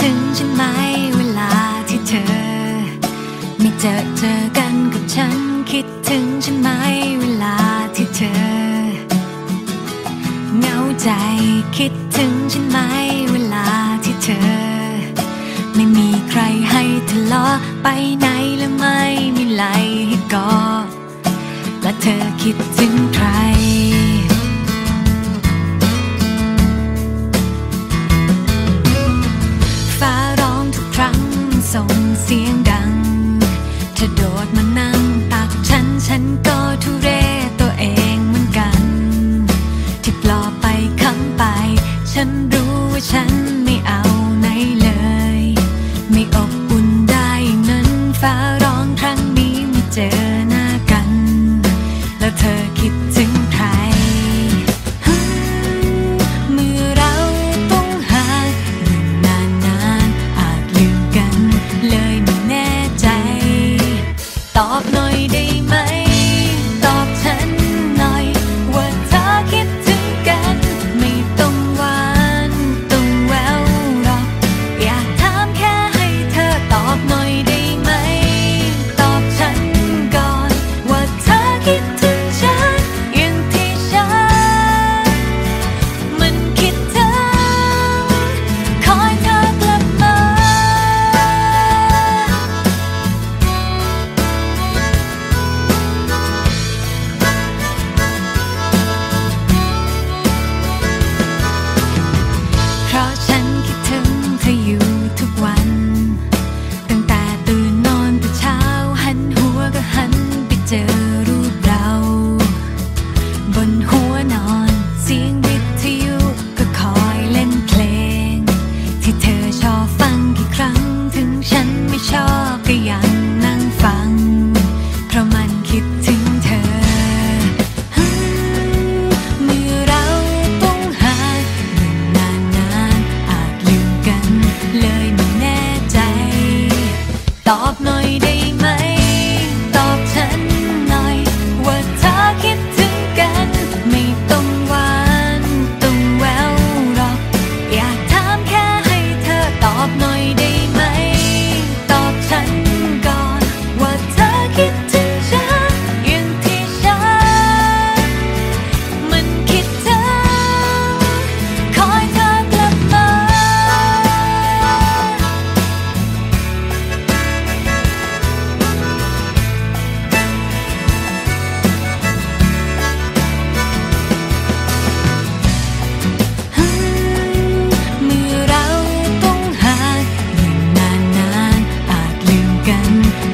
ถึงฉันไหมเวลาที่เธอ ไม่เจอเจอกันกับฉัน คิดถึงฉันไหมเวลาที่เธอเหงาใจคิดถึงฉันไหมเวลาที่เธอ ไม่มีใครให้ทะเลาะไปไหนและไม่มีไหลให้กอดและเธอคิดถึงใคร ฉันไม่เอาไหนเลย ไม่อบอุ่นได้นั้นฟ้าร้องครั้งนี้ไม่เจอหน้ากัน แล้วเธอคิดถึงใครเมื่อเราต้องหาอยู่นานอาจลืมกัน เลยไม่แน่ใจ ตอบหน่อยได้ไหม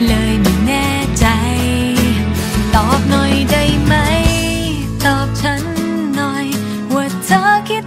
เลยไม่แน่ใจ ตอบหน่อยได้ไหม ตอบฉันหน่อย ว่าเธอคิด